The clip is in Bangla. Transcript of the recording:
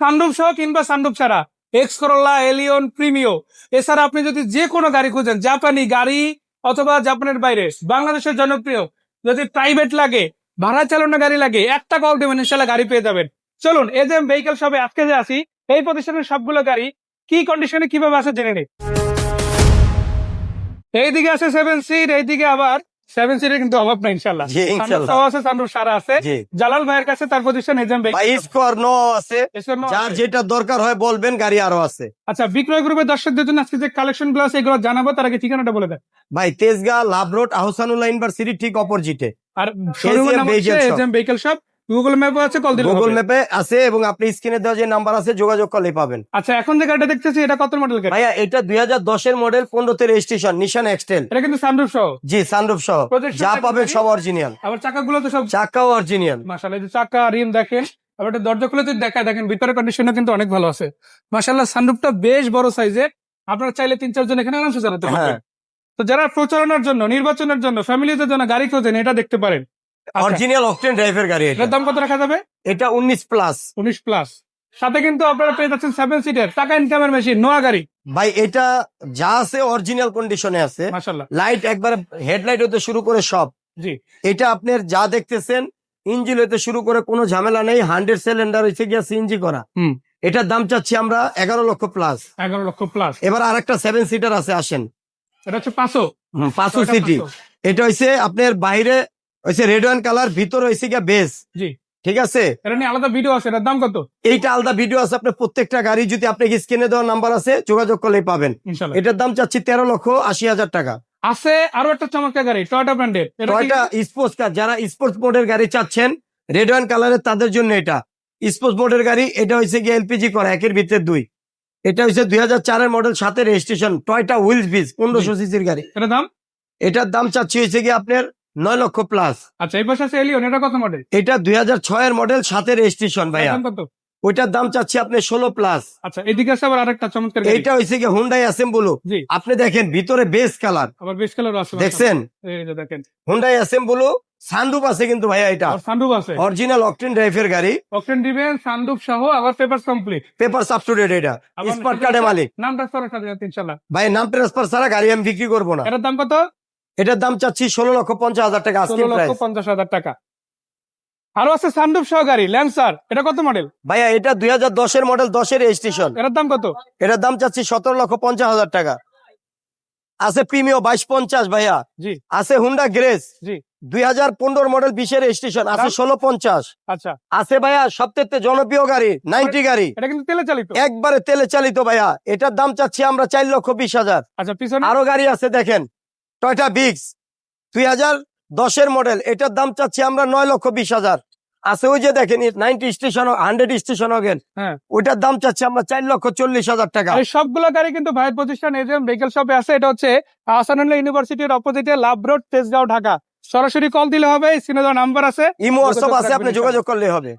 সানরুফ সহ কিংবা সানরুফ ছাড়া। এক্স করোলা এলিয়ন প্রিমিও এছাড়া আপনি যদি যে কোনো গাড়ি খুঁজেন, জাপানি গাড়ি অথবা জাপানের বাইরে, বাংলাদেশের জনপ্রিয়, যদি প্রাইভেট লাগে, ভাড়া চালানো গাড়ি লাগে একটা কল দেবেন ইনশাল্লাহ গাড়ি পেয়ে যাবেন। চলুন এজ এম ভেহিকেল সবে আজকে যে আসি এই প্রতিষ্ঠানের সবগুলো গাড়ি কি কন্ডিশনে কীভাবে আছে জেনে নিই। এইদিকে আছে সেভেন সিট এইদিকে আবার সেভেন সিটের কিন্তু অভাব নাই ইনশাল্লাহ জি, ইনশাল্লাহ। সানরুফ সহ আছে সানরুফ সারা আছে। জালাল ভাইয়ের কাছে তার প্রতিষ্ঠান আছে। যার যেটা দরকার হয় বলবেন গাড়ি আরও আছে। আচ্ছা বিক্রয় গ্রুপের দর্শকদের জন্য আজকে যে কালেকশনগুলো আছে এগুলো জানাব তার আগে ঠিকানাটা বলে দেন। ভাই Tejgaon love road Ahsanullah university ঠিক অপোজিটে আর শোরুমের নাম হচ্ছে। এজএম ভেহিকেল শপ গুগল আছে কল দিলে গুগল। ম্যাপে আছে এবং আপনি স্ক্রিনে দেওয়া যে নাম্বার আছে যোগাযোগ করলে পাবেন। আচ্ছা এখন যে গাড়িটা দেখতেছি এটা কত মডেল গাড়ি ভাইয়া এটা দুই হাজার দশের মডেল রেজিস্ট্রেশন নিশান এক্সটেল এটা কিন্তু সানরুফ সহ। জি সানরুফ সহ। যা পাবেন সব অরিজিনাল আবার চাকাগুলো তো সব চাকাও অরিজিনাল মাশাআল্লাহ যে চাকা রিম দেখেন। আবার এটা দরজা খুলে যদি দেখায় দেখেন ভিতরে কন্ডিশনও কিন্তু অনেক ভালো আছে। মাশাআল্লাহ সানরুফটা বেশ বড় সাইজের আপনারা চাইলে তিন চারজন এখানে আরামসে চালাতে পারবেন। হ্যাঁ। তো যারা প্রচারণার জন্য নির্বাচনের জন্য ফ্যামিলিদের জন্য গাড়ি খোঁজেন এটা দেখতে পারেন। অরিজিনাল অকটেন ড্রাইভের গাড়ি এটা। দাম কত রাখা যাবে? এটা উনিশ প্লাস উনিশ প্লাস সাথে কিন্তু আপনারা পেয়ে যাচ্ছেন সেভেন সিটের টাকা ইনকামের মেশিন নোয়া গাড়ি। ভাই এটা যা আছে অরিজিনাল কন্ডিশনে আছে। মাশাআল্লাহ। লাইট একবারে হেডলাইট হতে শুরু করে সব। জি। এটা আপনার যা দেখতেছেন ইঞ্জিন হতে শুরু করে কোনো ঝামেলা নেই হান্ড্রেড সিলিন্ডার হয়েছে গিয়া সিএনজি করা। হুম। এটার দাম চাচ্ছি আমরা এগারো লক্ষ প্লাস এগারো লক্ষ প্লাস এবার আর একটা সেভেন সিটার আছে আসেন। এটা হচ্ছে পাঁচশো। পাঁচশো সিটি। এটা হইছে আপনার বাইরে হইছে রেড ওয়ান কালার ভিতর হইছে গিয়া বেস জি। ঠিক আছে? এটা নিয়ে আলাদা ভিডিও আছে এটার দাম কত? এইটা আলাদা ভিডিও আছে আপনার প্রত্যেকটা গাড়ি যদি আপনাকে স্ক্রিনে দেওয়ার নাম্বার আছে যোগাযোগ করলেই পাবেন। এটার দাম চাচ্ছি তেরো লক্ষ আশি হাজার টাকা। আছে আরও একটা চমৎকার গাড়ি টয়টা ব্র্যান্ডের টয়টা স্পোর্টস কার যারা স্পোর্টস মোডের গাড়ি চাচ্ছেন রেড ওয়ান কালারের তাদের জন্য এটা। স্পোর্টস মোডের গাড়ি এটা হচ্ছে গিয়ে এলপিজি করা একের ভিতরে দুই। এটা হচ্ছে দুই হাজার চারের মডেল সাথে রেজিস্ট্রেশন টয়টা হুইলস বিস পনেরোশো সিসির গাড়ি। এটার দাম? এটার দাম চাচ্ছি হয়েছে গিয়ে আপনার নয় লক্ষ প্লাস আচ্ছা এই পাশে আছে এলিয়ন এটা কত মডেল এটা দুই হাজার ছয়ের মডেল সাথে রেজিস্ট্রেশন ভাইয়া। কত? ওইটার দাম চাচ্ছি আপনি ষোলো প্লাস আচ্ছা এদিকে আছে আবার আরেকটা চমৎকার গাড়ি। এইটা হয়েছে হুন্ডাই অ্যাসেম্বলো আপনি দেখেন ভিতরে বেস কালার আবার বেশ কালার আছে দেখছেন? দেখেন। হুন্ডাই অ্যাসেম্বলো সানরুপ আছে কিন্তু ভাইয়া এটা। আর আছে। অরিজিনাল অকটেন ড্রাইভের গাড়ি। অকটেন দিবেন সানরুফ সহ আবার পেপার কমপ্লিট পেপার এটা। স্মার্ট মালিক। নাম সাথে ভাই নাম ট্রান্সফার ছাড়া গাড়ি আমি বিক্রি করব না। এটার দাম কত? এটার দাম চাচ্ছি ষোলো লক্ষ পঞ্চাশ হাজার টাকা ষোলো লক্ষ পঞ্চাশ হাজার টাকা। আরও আছে সানরুফ সহ গাড়ি ল্যান্সার এটা কত মডেল ভাইয়া এটা দুই হাজার দশের মডেল দশের রেজিস্ট্রেশন এটার দাম কত? এটার দাম চাচ্ছি সতেরো লক্ষ পঞ্চাশ হাজার টাকা। আছে প্রিমিও বাইশ পঞ্চাশ ভাইয়া। জি। আছে হুন্ডা গ্রেস জি। দুই হাজার পনেরো মডেল বিশের রেজিস্ট্রেশন আছে ষোলো পঞ্চাশ। আচ্ছা। আছে ভাইয়া সবথেকে জনপ্রিয় গাড়ি নাইনটি গাড়ি। এটা কিন্তু তেলে চালিত। একবারে তেলে চালিত ভাইয়া। এটার দাম চাচ্ছি আমরা চার লক্ষ বিশ হাজার। আচ্ছা পিছনে আরও গাড়ি আছে দেখেন। টয়টা বিক্স দুই হাজার দশের মডেল এটার দাম চাচ্ছি আমরা নয় লক্ষ বিশ হাজার। আছে ওই যে দেখেন নাইনটি স্টেশন হান্ড্রেড স্টেশন হ্যাঁ। ওইটার দাম চাচ্ছি আমরা চার লক্ষ চল্লিশ হাজার টাকা। সবগুলো গাড়ি কিন্তু ভাইয়ের প্রতিষ্ঠান এজেম ভেহিকেল শপে আছে এটা হচ্ছে আসানুল্লাহ ইউনিভার্সিটির অপোজিটে লাভ রোড তেজগাঁও ঢাকা। সরাসরি কল দিলে হবে স্ক্রিনে নাম্বার আছে। ইমো হোয়াটসঅ্যাপ আছে আপনি যোগাযোগ করলে হবে।